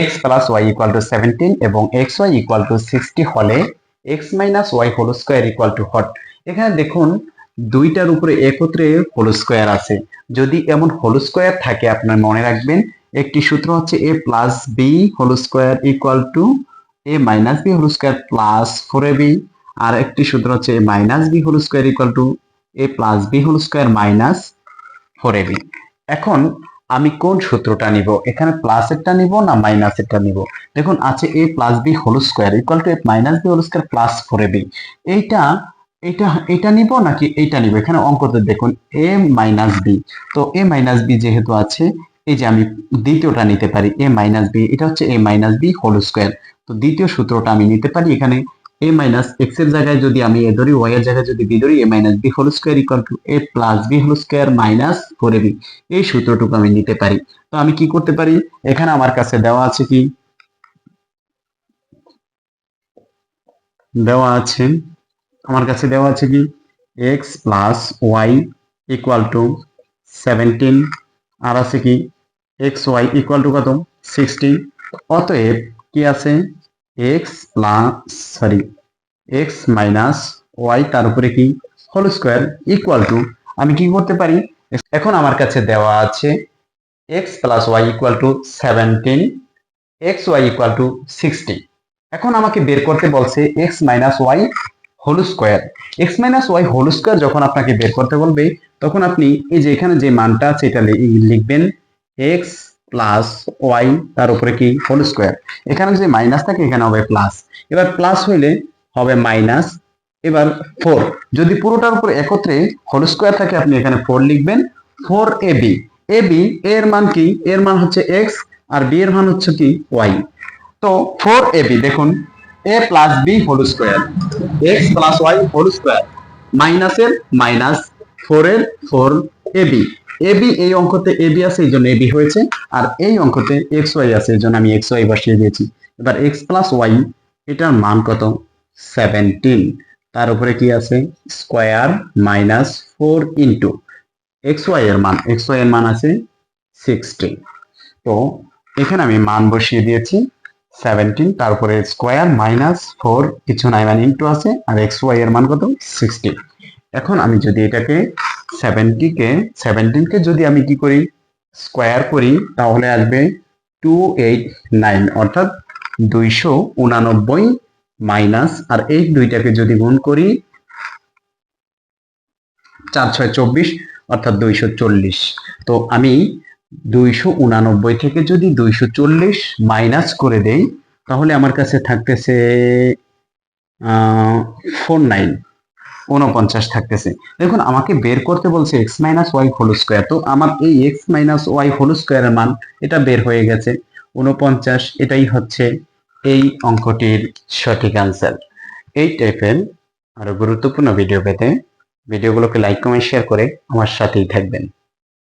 X plus Y equal to seventeen এবং X Y equal to sixty হলে X minus Y whole square equal to what এখানে দেখুন, দুইটার উপরে একত্রে হোল স্কোয়ার আছে। যদি এমন হোল স্কোয়ার থাকে, আপনার মনে রাখবেন, একটি সূত্র হচ্ছে A plus B whole square equal to A minus B whole square plus four A B আর একটি সূত্র হচ্ছে A minus B whole square equal to A plus B whole square minus four A B এখন আমি কোন সূত্রটা নিব? এখানে plus এরটা নিব না মাইনাস এরটা নিব? দেখুন, আছে A plus B whole square equal to A minus B whole square plus four A B এইটা এটা এটা নিব নাকি এইটা নিব? এখানে অঙ্কতে দেখুন এ মাইনাস বি তো এ মাইনাস বি যেহেতু আছে, এই যে আমি দ্বিতীয়টা নিতে পারি এ মাইনাস বি এটা হচ্ছে A minus B whole square তো দ্বিতীয় সূত্রটা আমি নিতে পারি এখানে এ মাইনাস এক্সের জায়গায় যদি আমি এ ধরি ওয়াই এর জায়গায় যদি বি ধরি A minus B whole square equal to A plus B whole square minus four B এই সূত্রটুকু আমি নিতে পারি। তো আমি কি করতে পারি? এখানে আমার কাছে দেওয়া আছে কি? দেওয়া আছে, আমার কাছে দেওয়া আছে কি? X plus Y equal to seventeen আর আছে কি? এক্স ওয়াই ইকুয়াল টু কত? সিক্সটি অতএব কি আছে? X plus, sorry, X minus Y তার উপরে কি? হোল স্কোয়ার ইকুয়াল টু আমি কি করতে পারি? এখন আমার কাছে দেওয়া আছে X plus Y equal to seventeen X Y equal to sixty এখন আমাকে বের করতে বলছে X minus Y whole square. X minus Y whole square যখন আপনাকে বের করতে বলবে, তখন আপনি এই যে এখানে যে মানটা আছে এটা লিখবেন এক্স প্লাস ওয়াই তার উপরে কি? হোল স্কোয়ার এখানে যদি মাইনাস থাকে, এখানে হবে প্লাস এবার প্লাস হইলে হবে মাইনাস এবার ফোর যদি পুরোটার উপর একত্রে হোল স্কোয়ার থাকে, আপনি এখানে ফোর লিখবেন। Four A B A B এর মান কি? এর মান হচ্ছে এক্স আর বি এর মান হচ্ছে কি? ওয়াই তো ফোর এ বি দেখুন A plus B whole square X plus Y whole square মাইনাসের মাইনাস ফোর এর four A B A B এই অঙ্কতে এ বি আছে, এই জন্য এ বি হয়েছে। আর এই অঙ্কতে এক্স ওয়াই আছে, এই জন্য আমি এক্স ওয়াই বসিয়ে দিয়েছি। এবার এক্স প্লাস ওয়াই এটার মান কত? সেভেন্টিন তার উপরে কি আছে? Square minus four into X Y এর মান এক্স ওয়াই এর মান আছে সিক্সটি তো এখানে আমি মান বসিয়ে দিয়েছি সেভেন্টিন তারপরে স্কোয়ার মাইনাস ফোর কিছু নাই মানে ইন্টু আছে। আর এক্স ওয়াই এর মান কত? সিক্সটি এখন আমি যদি এটাকে সেভেন্টিকে সেভেন্টিনকে যদি আমি কি করি স্কোয়ার করি, তাহলে আসবে টু এইট নাইন অর্থাৎ দুইশো উনানব্বই মাইনাস আর এই দুইটাকে যদি গুণ করি চার ছয় চব্বিশ, অর্থাৎ দুইশো চল্লিশ। তো আমি দুইশো উনানব্বই থেকে যদি দুইশো চল্লিশ মাইনাস করে দেই, তাহলে আমার কাছে থাকতেছে ফোর নাইন উনপঞ্চাশ থাকতেছে। দেখুন, আমাকে বের করতে বলছে X minus Y whole square তো আমার এই এক্স মাইনাস ওয়াই হোল স্কোয়ারের মান, এটা বের হয়ে গেছে। উনপঞ্চাশ এটাই হচ্ছে এই অঙ্কটির সঠিক আনসার এই টাইপের আরও গুরুত্বপূর্ণ ভিডিও পেতে ভিডিওগুলোকে লাইক কমেন্ট শেয়ার করে আমার সাথেই থাকবেন।